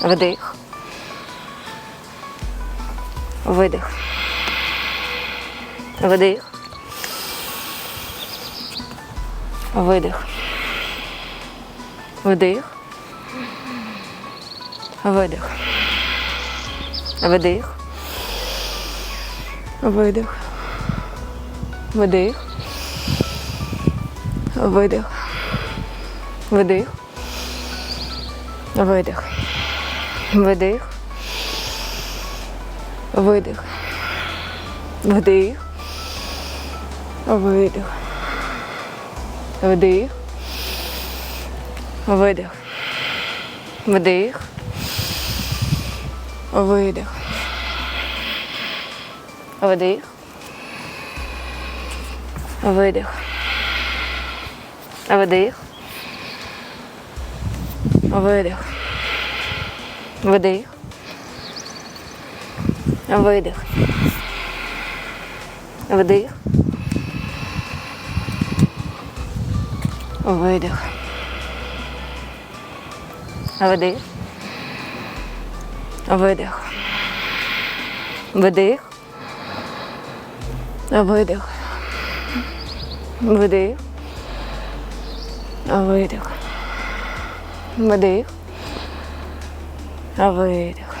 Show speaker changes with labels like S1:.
S1: Вдих. Видих. Вдих. Видих. Вдих. Видих. Вдих. Видих. Вдих. Видих. Вдих. Видих. Вдих. Видих. Вдих. Видих. Вдих. Видих. Вдих. Видих. Вдих. Видих. Вдих. Видих. Вдих. Видих. Вдих. Видих. Вдих. Видих. Вдих. Видих. Вдих. Видих. Вдих. Видих.